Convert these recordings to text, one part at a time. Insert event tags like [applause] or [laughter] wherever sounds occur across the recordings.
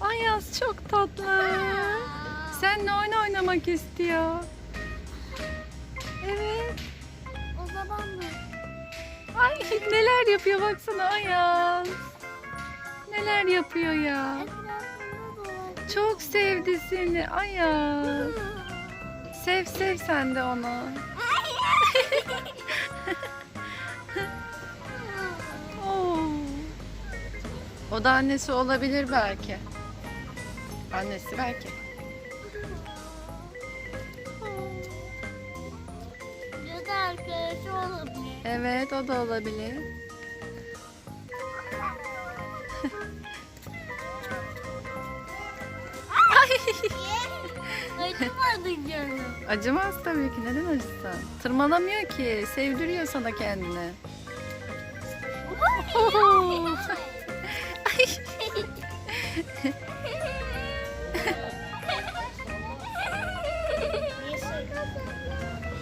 Ayaz çok tatlı. Seninle oyun oynamak istiyor. Evet. O zaman mı? Ay neler yapıyor baksana Ayaz. Neler yapıyor ya. Çok sevdi seni Ayaz. Sev sev sen de onu. [laughs] O da annesi olabilir belki. Annesi belki. Ya da arkadaşı olabilir. Evet o da olabilir. Acımadı canım. Acımaz tabii ki. Neden acısın? Tırmalamıyor ki. Sevdiriyor sana kendini. [laughs] [laughs]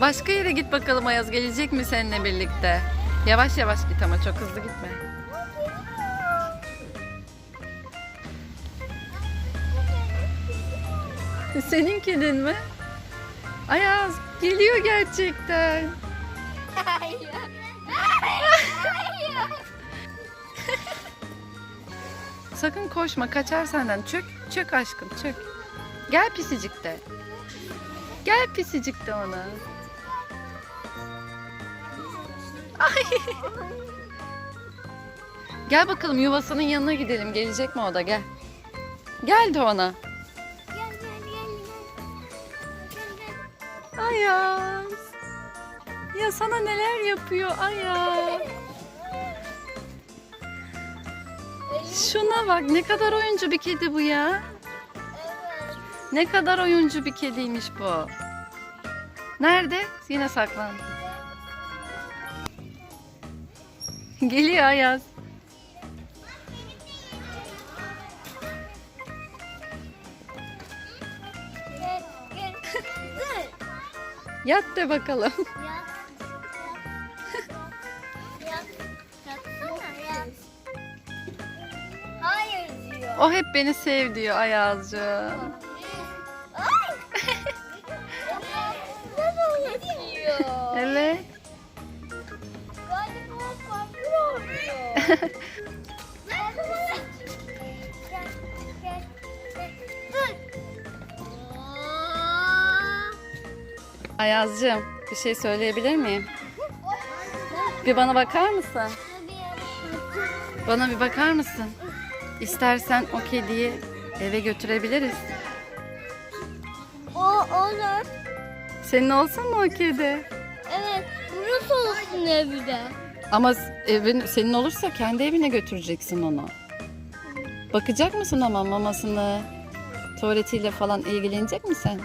Başka yere git bakalım Ayaz. Gelecek mi seninle birlikte? Yavaş yavaş git ama çok hızlı gitme. Senin kedin mi? Ayaz geliyor gerçekten. Sakın koşma kaçar senden. Çök çök aşkım çök. Gel pisicik de. Gel pisicik de ona. Ay. Gel bakalım yuvasının yanına gidelim. Gelecek mi o da gel. Gel de ona. Gel gel gel. Gel, Ayaz. Ya sana neler yapıyor Ayaz. Şuna bak ne kadar oyuncu bir kedi bu ya. Ne kadar oyuncu bir kediymiş bu. Nerede? Yine saklan. Geliyor Ayaz. Yat de bakalım. Yat. Yat. Yatsana yat. Hayır diyor. O hep beni sev diyor Ayazcığım. Ay. Evet. [laughs] Ayazcığım bir şey söyleyebilir miyim? Bir bana bakar mısın? Bana bir bakar mısın? İstersen o kediyi eve götürebiliriz. O olur. Senin olsun mu o kedi? Evet. Burası olsun evde. Ama evin senin olursa kendi evine götüreceksin onu. Bakacak mısın ama mamasını, tuvaletiyle falan ilgilenecek misin?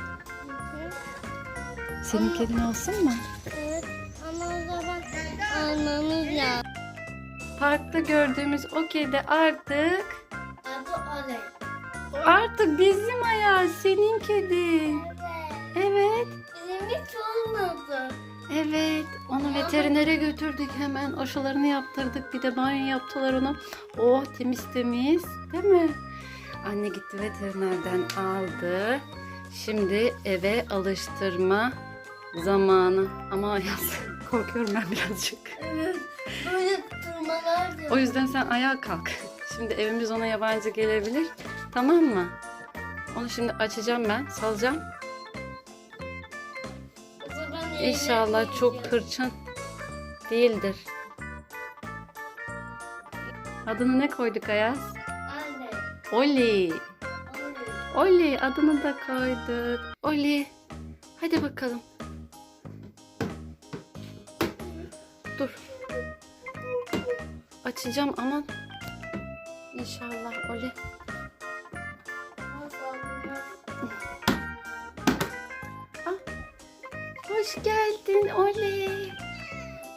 Senin kedin olsun mu? Evet. Ama o zaman almamız lazım. Parkta gördüğümüz o kedi artık Adı Oley. artık bizim ayağı senin kedin. Evet. Evet. Bizim hiç olmadı. Evet, onu veterinere götürdük hemen. Aşılarını yaptırdık. Bir de banyo yaptılar ona. Oh temiz temiz. Değil mi? Anne gitti veterinerden aldı. Şimdi eve alıştırma zamanı. Ama [laughs] yaz korkuyorum ben birazcık. Evet. Böyle diyor. O yüzden sen ayağa kalk. Şimdi evimiz ona yabancı gelebilir. Tamam mı? Onu şimdi açacağım ben. Salacağım. İnşallah çok hırçın değildir. Adını ne koyduk Ayaz? Oli. Oli adını da koyduk. Oli. Hadi bakalım. Dur. Açacağım aman. İnşallah Oli. Hoş geldin Oli.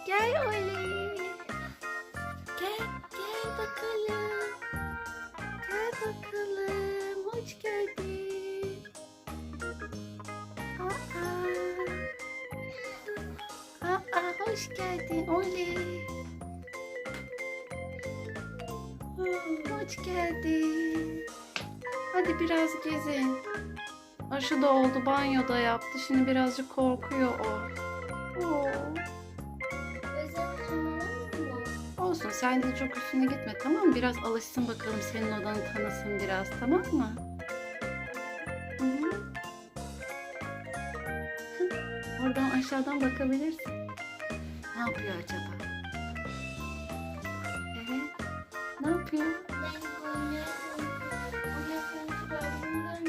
Gel Oli. Gel, gel bakalım. Gel bakalım. Hoş geldin. Aa. Aa, hoş geldin Oli. Hoş geldin. Hadi biraz gezin. Aşı da oldu, banyo da yaptı. Şimdi birazcık korkuyor o. Oo. Olsun sen de çok üstüne gitme tamam mı? Biraz alışsın bakalım senin odanı tanısın biraz tamam mı? Hı. Hı, Oradan aşağıdan bakabilirsin. Ne yapıyor acaba? Evet. Ne yapıyor? Ben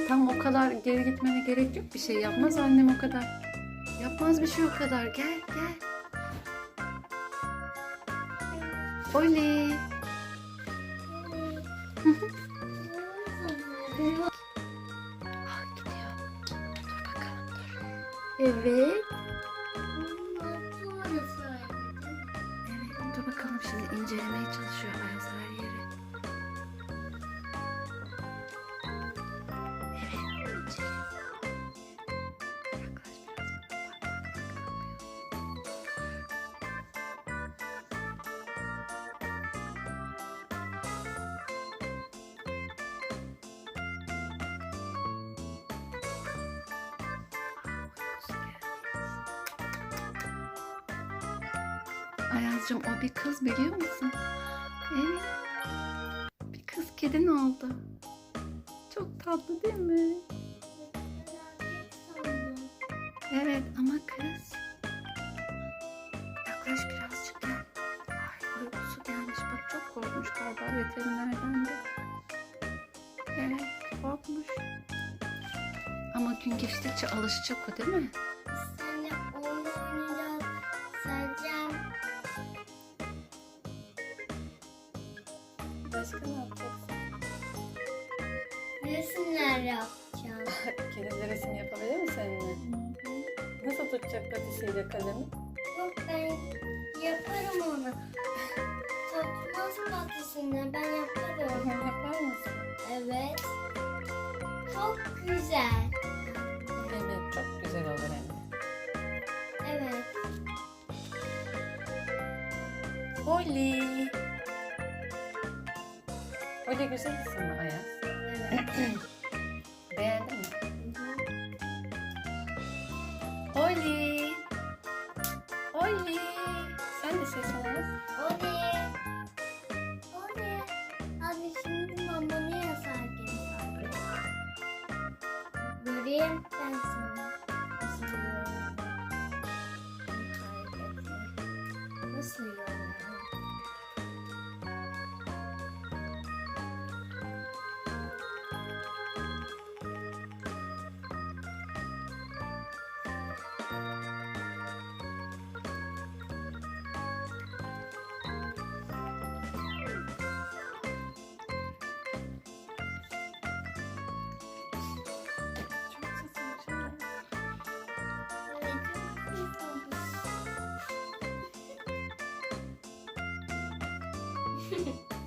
Tam o kadar geri gitmene gerek yok. Bir şey yapmaz annem o kadar. Yapmaz bir şey o kadar. Gel gel. Oley. [laughs] Ah gidiyor. Dur bakalım dur. Evet. Ayaz'cığım o bir kız biliyor musun? Evet. Bir kız kedin oldu. Çok tatlı değil mi? Evet ama kız. Yaklaş birazcık gel. Ay uykusu gelmiş. Bak çok korkmuş galiba veterinerden de. Evet korkmuş. Ama gün geçtikçe alışacak o değil mi? Nasıl tutacak patisiyle kalemi? Yok ben yaparım onu. Tutmaz patisini ben yaparım. Yapar mısın? Evet. Çok güzel. Evet çok güzel olur hem de. Evet. Oli. Oli güzel isim mi Ayaz? Evet. [clears throat] Yeah. Hehehe [laughs]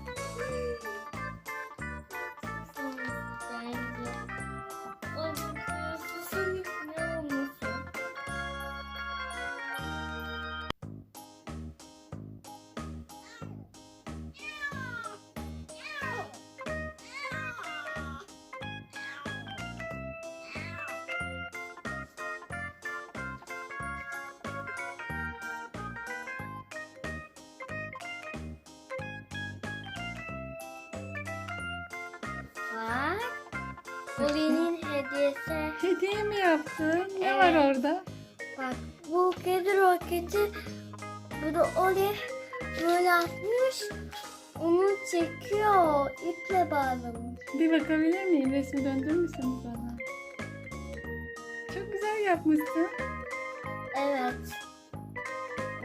Oli'nin hediyesi. Hediye mi yaptın? Ne Evet. var orada? Bak bu kedi roketi. Bu da Oli böyle atmış. Onu çekiyor. iple bağlamış. Bir bakabilir miyim? Resmi döndürür müsün bana? Çok güzel yapmışsın. Evet.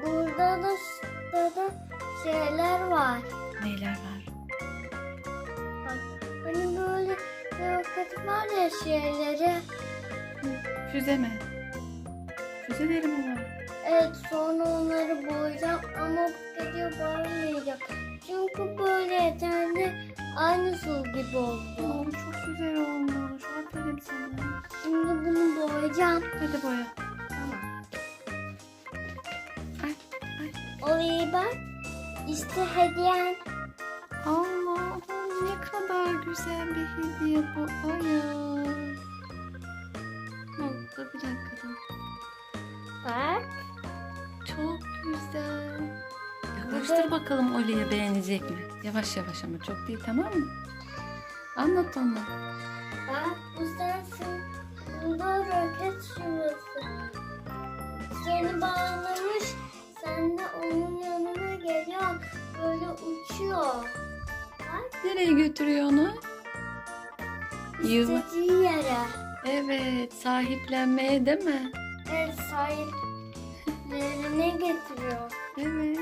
Burada da, da, da şeyler var. Neyler var? Bak hani böyle roket var ya şeyleri. Füze mi? Füzeleri mi var? Evet sonra onları boyayacağım ama bu kedi boyamayacak. Çünkü böyle yeterli aynı su gibi oldu. Oo, çok güzel olmuş. Aferin sana. Şimdi bunu boyayacağım. Hadi boya. Tamam. Ay, ay. Orayı bak. İşte hediyen. Ne kadar güzel bir hediye bu Aya. Dur bir dakika. Bak. Çok güzel. Yaklaştır bakalım Oli'ye beğenecek mi? Yavaş yavaş ama çok değil tamam mı? Anlat ona. Bak bu sensin. Bunda roket şurası. Seni bağlamış. Sen de onun yanına geliyorsun. Böyle uçuyor. Nereye götürüyor onu? Yuva. istediği yere. Evet sahiplenmeye değil mi? El sahiplerine getiriyor. Evet.